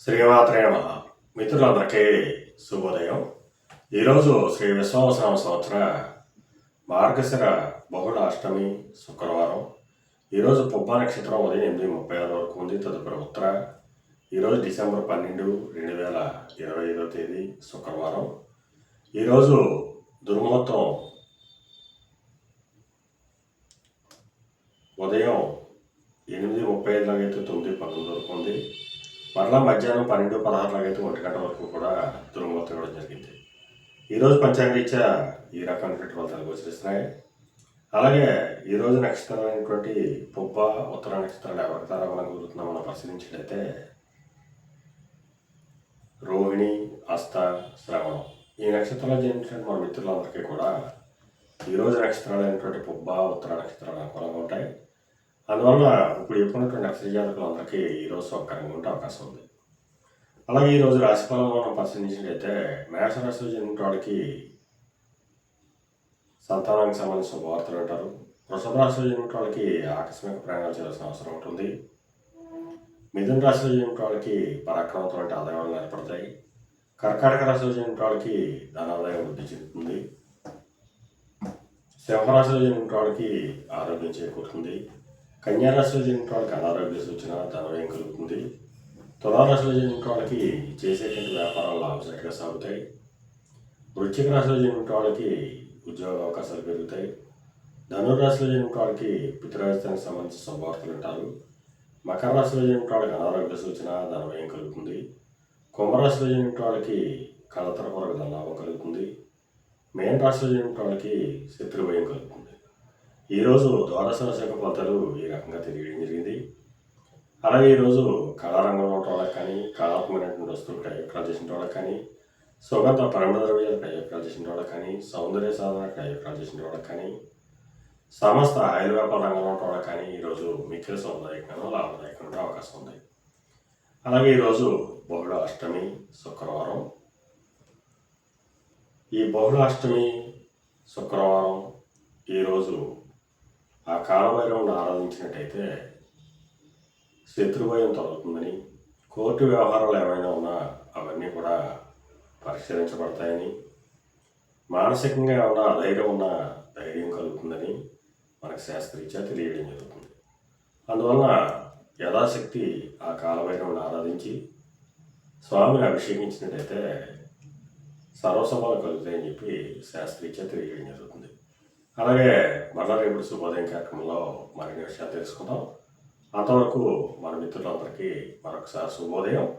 శ్రీమాత్రే నమ. మిత్రులందరికీ శుభోదయం. ఈరోజు శ్రీ విశ్వావసరామ సంవత్సర మార్గశిర బహుళ అష్టమి శుక్రవారం. ఈరోజు పుబ్బ నక్షత్రం ఉదయం ఎనిమిది ముప్పై ఆరు వరకు ఉంది. తదుపరి ఉత్తర. ఈరోజు డిసెంబర్ పన్నెండు రెండు వేల ఇరవై ఐదో తేదీ శుక్రవారం. ఈరోజు దుర్ముహూర్తం ఉదయం ఎనిమిది ముప్పై ఐదు లాగైతే తొమ్మిది పంతొమ్మిది మరలా మధ్యాహ్నం పన్నెండు పదహారు అయితే ఒంటి గంట వరకు కూడా దుర్ముహూర్తం ఇవ్వడం జరిగింది. ఈరోజు పంచాంగరీత్యా ఈ రకమైనటువంటి ఫలితాలు గోచరిస్తున్నాయి. అలాగే ఈరోజు నక్షత్రాలైనటువంటి పుబ్బ ఉత్తర నక్షత్రాలు ఎవరి మనం కుదురుతున్నాం మనం పరిశీలించినట్లయితే రోహిణి అస్త శ్రవణం. ఈ నక్షత్రాలు జన్మించినటువంటి మన మిత్రులందరికీ కూడా ఈరోజు నక్షత్రాలు అయినటువంటి పుబ్బ ఉత్తర నక్షత్రాలు అనుకూలంగా ఉంటాయి. అందువల్ల ఇప్పుడు చెప్పుకున్నటువంటి నక్షత్ర జాతకులందరికీ ఈరోజు సౌకర్యంగా ఉండే అవకాశం ఉంది. అలాగే ఈరోజు రాశిఫలంలో మనం పరిశీలించినట్లయితే మేషరాశిలో చెందిన వాడికి సంతానానికి సంబంధించిన వార్తలు అంటారు. వృషభ రాశిలో చెందిన వాళ్ళకి ఆకస్మిక ప్రయాణాలు చేయాల్సిన అవసరం ఉంటుంది మిథున రాశిలో చెందిన వాళ్ళకి పరాక్రమంతో ఆదాయాలు ఏర్పడతాయి. కర్కాటక రాశిలో చెందిన వాళ్ళకి ధనాదాయం వృద్ధి చెందుతుంది. సింహరాశిలో చెందిన వాళ్ళకి ఆరోగ్యం చేకూరుతుంది. కన్యారాశిలో జరిగిన వాళ్ళకి అనారోగ్య సూచన ధనవ్యయం కలుగుతుంది. తులారాశిలో జరిగిన వాళ్ళకి చేసేటువంటి వ్యాపారాలు లాభసరిగా సాగుతాయి. వృశ్చిక రాశిలో జరిగిన వాళ్ళకి ఉద్యోగ అవకాశాలు పెరుగుతాయి. ధనుర్రాశిలో జరిగిన వాళ్ళకి పితృరాజధానికి సంబంధించిన శుభవార్తలు ఉంటారు మకర రాశిలో జరిగిన వాళ్ళకి అనారోగ్య సూచన ధనవ్యయం కలుగుతుంది. కుంభరాశిలో జరిగిన వాళ్ళకి కళతర కొరకు లాభం కలుగుతుంది. మేన రాశిలో జరిగిన వాళ్ళకి శత్రుభయం కలుగుతుంది. ఈరోజు ద్వాదశ రాశి ఫలితాలు ఈ రకంగా తెలియడం జరిగింది. అలాగే ఈరోజు కళారంగంలో ఉన్న వాళ్ళకి కానీ కళాత్మకమైనటువంటి వస్తువులు ప్రయోగాలు చేసిన వాళ్ళకి కానీ సుగంధ పరిమళ ద్రవ్యాలు ప్రయోగాలు చేసిన వాళ్ళకి కానీ సౌందర్య సాధన ప్రయోగాలు చేసిన వాళ్ళకి కానీ సమస్త ఆయిల్ వ్యాపార రంగంలో ఉన్న వాళ్ళకి కానీ ఈరోజు మిక్కిలి సౌందర్యకంగా లాభదాయకంగా ఉండే అవకాశం ఉంది. అలాగే ఈరోజు బహుళ అష్టమి శుక్రవారం. ఈ బహుళ అష్టమి శుక్రవారం ఈరోజు ఆ కాలభైరవుని ఆరాధించినట్టయితే శత్రుభయం తొలగుతుందని కోర్టు వ్యవహారాలు ఏమైనా ఉన్నా అవన్నీ కూడా పరిశీలించబడతాయని మానసికంగా ఏమైనా అధైర్యం ఉన్నా ధైర్యం కలుగుతుందని మనకు శాస్త్రీత్యా తెలియడం జరుగుతుంది. అందువలన యథాశక్తి ఆ కాలభైరవుని ఆరాధించి స్వామిని అభిషేకించినట్టయితే సర్వసభలు కలుగుతాయని చెప్పి శాస్త్రీత్యా తెలియడం జరుగుతుంది. అలాగే మరలా రేపటి శుభోదయం కార్యక్రమంలో మరిన్ని విషయాలు తెలుసుకుందాం. అంతవరకు మన మిత్రులందరికీ మరొకసారి శుభోదయం.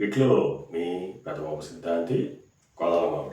ఇట్లు మీ పెద్దబాబు సిద్ధాంతి కొదలమ